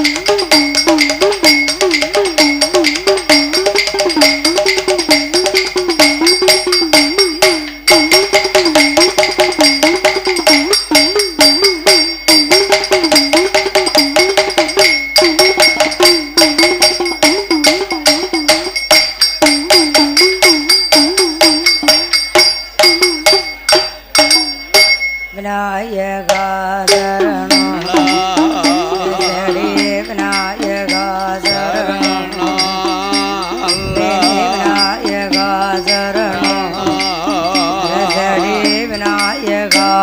விநாயகா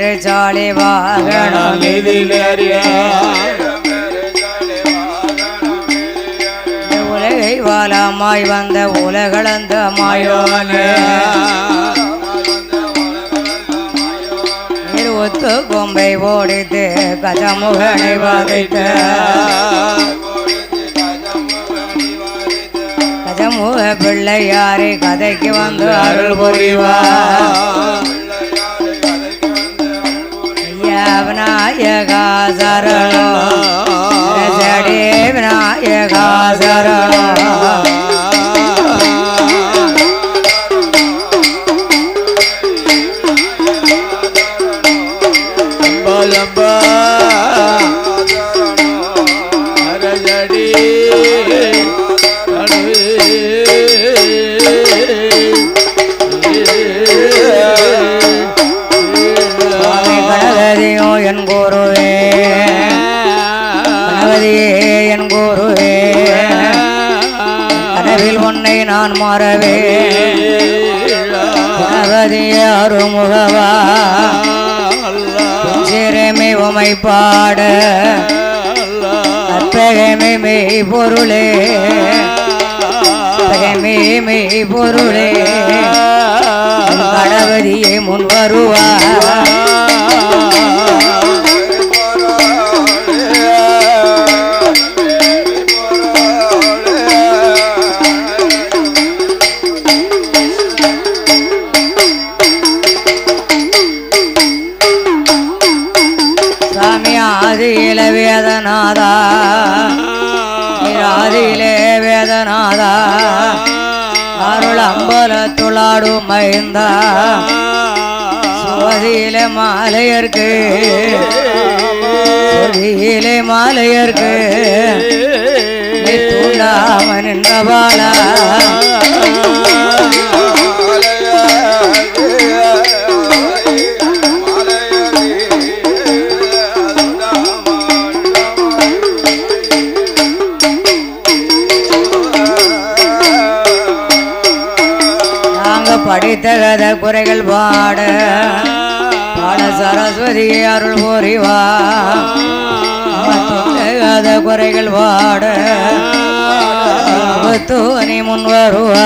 ஓடிடும் பேரு சாலி வாகனம் உலகை வாலாமாய் வந்த உலகளந்த மாயோனே. ஒத்து கொம்பை ஓடித்து கஜமுகனை வதைத்த. கஜமுக பிள்ளையாரை கதைக்கு வந்து அருள் புரிவார். விநாயகா சரணம். ஜடே விநாயகா சரணம். நான் மறவே கணபதியே அருமுகவா? சிறுமி உமை பாட அத்தகமே மெய் பொருளே. அத்தகமே மெய் பொருளே. கணபதியை முன் வருவார். அருள் அம்பல துளாடு மைந்தா சுவதியில மாலையர்க்கு. சுவதியிலே மாலையர்க்கு. நீ தூண்டாம அரிய அருள் புரிவா கத குறைகள் வாட. தோனி முன் வருவா.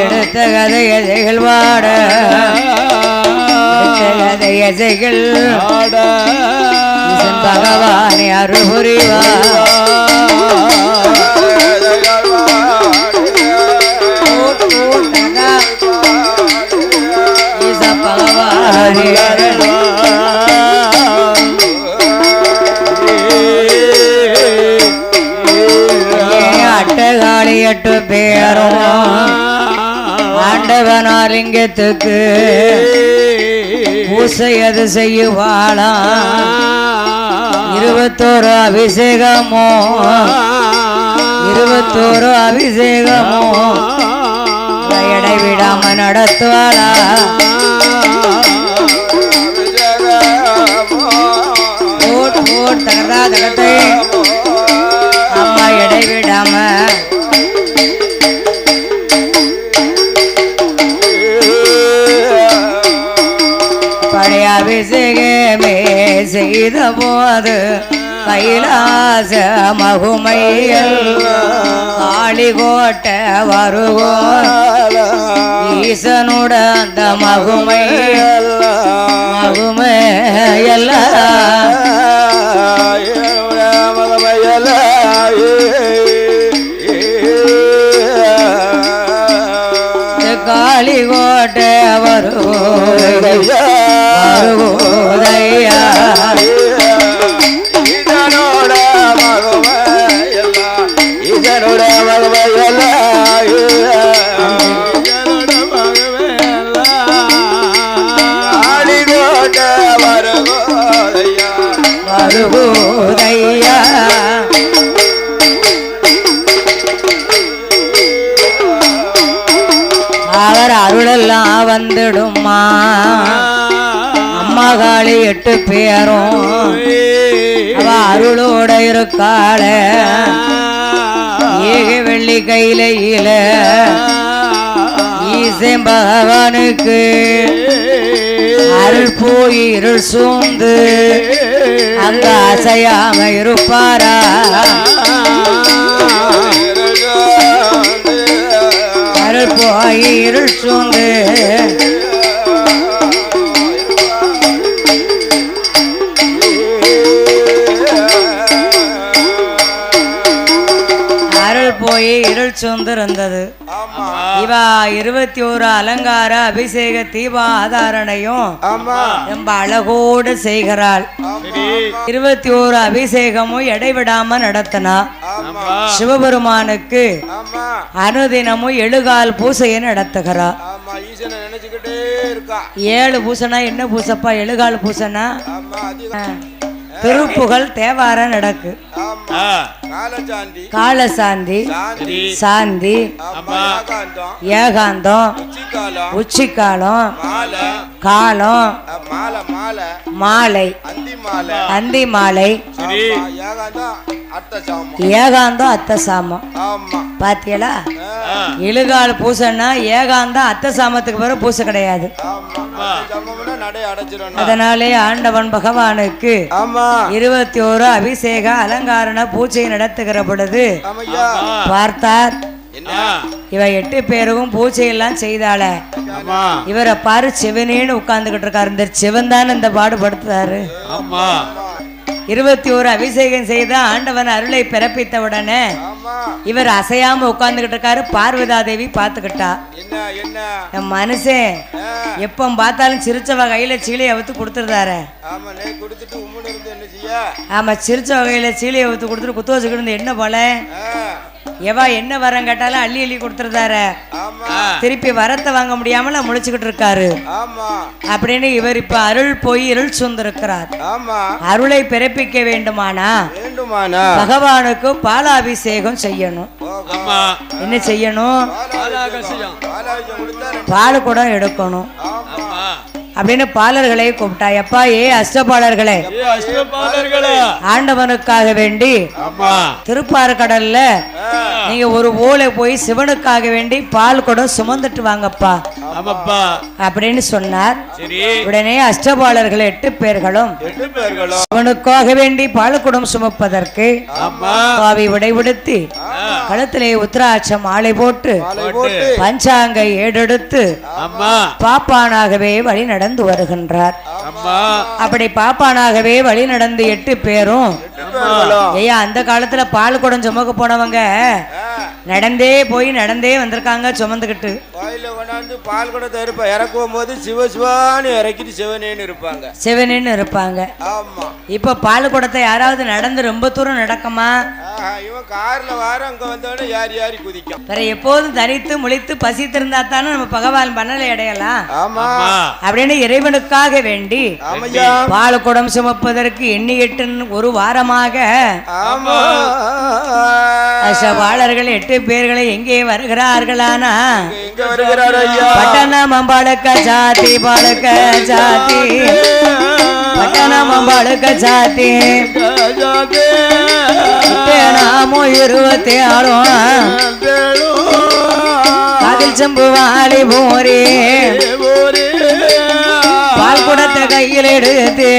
எடுத்த கதை எதைகள் வாட. கதை எதைகள் பகவானி அருள் புரிவா அட்டகாளி எட்டு பேரும் ஆண்டவனாலிங்கத்துக்கு பூசை அது செய்யுவாளா? இருபத்தோரு அபிஷேகமோ? இருபத்தோரு அபிஷேகமோ? இடை விடாம நடத்துவாளா போட் போட் தகரா தகத்தை அபிஷேகமே செய்த போது கைலாச மகுமையல் காளி கோட்டை வருகோ. ஈசனுட அந்த மகுமை மகுமை எல்லாம் காளி கோட்டை வருகோ. வருகோதையா இதனோட மகமையெல்லாம் இதனோட வருகோதையா வருகோதையா அவர் அருளெல்லாம் வந்துடுமா அம்மா காளி எட்டு பேரும். அவ அருளோட இருக்காள. ஏக வெள்ளி கையில இல பகவானுக்கு அருள் போய் இருள் சூழ்ந்து அங்க அசையாம இருப்பாரா? அருள் போய் இருள் சூழ்ந்து போய் இருள் சூழ்ந்து இருந்தது இவ இருபத்தி ஒரு அலங்கார அபிஷேக தீபாதாரணையும் ரொம்ப அழகோடு செய்கிறாள். இருபத்தி ஓரு அபிஷேகமும் இடைவிடாம நடத்தினா. சிவபெருமானுக்கு அனுதினமும் எழுகால் பூசையை நடத்துகிறா. ஏழு பூசைனா என்ன பூசப்பா? எழுகால் பூசைனா? திருப்புகழ் தேவாரம் நடக்கு. காலசாந்தி. சாந்தி. சாந்தி ஆமா ஏகாந்தம். உச்சிக்காலம். காலம் மாலை மாலை. மாலை அந்தி மாலை. ஏகாந்தம் அர்த்த சாமம். ஏகாந்தம் அத்த சாமம். ஆமா. பாத்தியலா? இழுகால் பூசைன்னா ஏகாந்தம் அத்த சாமத்துக்கு பிறகு பூசை கிடையாது. அதனாலே ஆண்டவன் பகவானுக்கு இருபத்தி ஓரு அபிஷேக அலங்காரண பூஜை நடத்துகிற பொழுது பார்த்தார். இவ எட்டு பேருக்கும் பூஜை எல்லாம் செய்தாள. இவரை பாரு சிவனேன்னு உட்கார்ந்துகிட்டு இருக்காரு. இந்த சிவன் தானே இந்த பாடுபடுத்துறாரு. இருபத்தி ஓரு அபிஷேகம் செய்த ஆண்டவன் அருளை பிறப்பித்த உடனே இவர் அசையாம உட்கார்ந்துகிட்டு இருக்காரு பார்வதா தேவி என்ன? என் மனுஷன் எப்போ பார்த்தாலும் சிரிச்சவ கையில சீலையை அவுத்து கொடுத்துருந்தாரு ஆமா சிரிச்ச வகையில சீலையை ஊத்து கொடுத்துட்டு குத்து வச்சுக்கிட்டு இருந்த என்ன போல? எவா என்ன வரம் கேட்டாலும் அள்ளி அள்ளி கொடுத்துருந்தாரு ஆமா. திருப்பி வரத்தை வாங்க முடியாமல முழிச்சுக்கிட்டு இருக்காரு. ஆமா. அப்படின்னு இவர் இப்ப அருள் போய் இருள் சூழ்ந்திருக்கிறார். ஆமா. அருளை பிறப்பிக்க வேண்டுமானா? வேண்டுமானா? பகவானுக்கு பாலாபிஷேகம் செய்யணும். ஆமா. என்ன செய்யணும்? பால் குடம் எடுக்கணும். ஆமா. அப்படின்னு பாலர்களை கூப்பிட்டா எப்பா ஏ அஷ்டபாலர்களே. ஆண்டவனுக்காக வேண்டி ஆமா. திருப்பாறுகடல்ல நீங்க ஒரு ஓலை போய் சிவனுக்காக வேண்டி பால் குடம் சுமந்துட்டு வாங்கப்பா. அப்படின்னு சொன்னார். உடனே அஷ்டபாலர்கள் எட்டு பேர்களும் அவனுக்காக வேண்டி பாலக்குடம் சுமப்பதற்கு ஆமா. காவி உடைவிடுத்தி கழுத்திலே உத்திராட்சம் ஆளை போட்டு பஞ்சாங்க ஏடெடுத்து பாப்பானாகவே வழி நடந்து வருகின்றார். அப்படி பாப்பானாகவே வழி நடந்து எட்டு பேரும் ஐயா அந்த காலத்துல பால் குடம் சுமக்க போனவங்க நடந்தே போய் நடந்தே வந்திருக்காங்க சுமந்துக்கிட்டு கொண்டாந்து பால் கூட இருப்பா இறக்கும் போது சிவ சிவான்னு இறக்கிட்டு சிவனேன்னு இருப்பாங்க. சிவனின்னு இருப்பாங்க. ஆமா. இப்ப பால் குடத்தை யாராவது நடந்து ரொம்ப தூரம் நடக்குமா? இவன் கார்ல வார அங்க வந்தோடனே யாரி யாரி குதிக்கும் வேற எப்போதும் தனித்து முழித்து பசித்திருந்தா தானே நம்ம பகவான் பண்ணலை அடையலாம்? ஆமா. அப்படின்னு இறைவனுக்காக வேண்டி ஆமையா. பால் குடம் சுமப்பதற்கு எண்ணி எட்டுன்னு ஒரு வாரமாக அசபாளர்கள் எட்டு பேர்களை எங்கே வருகிறார்களானா? பட்டணம் அம்பாளுக்க சாத்தி பாளுக்க சாத்தி. பட்டணம் அம்பாளுக்க சாத்தி. நாமோ இருபத்தி ஆறும் காதில் செம்பு வாலி போரே. பால் குடத்தை கையில் எடுத்து.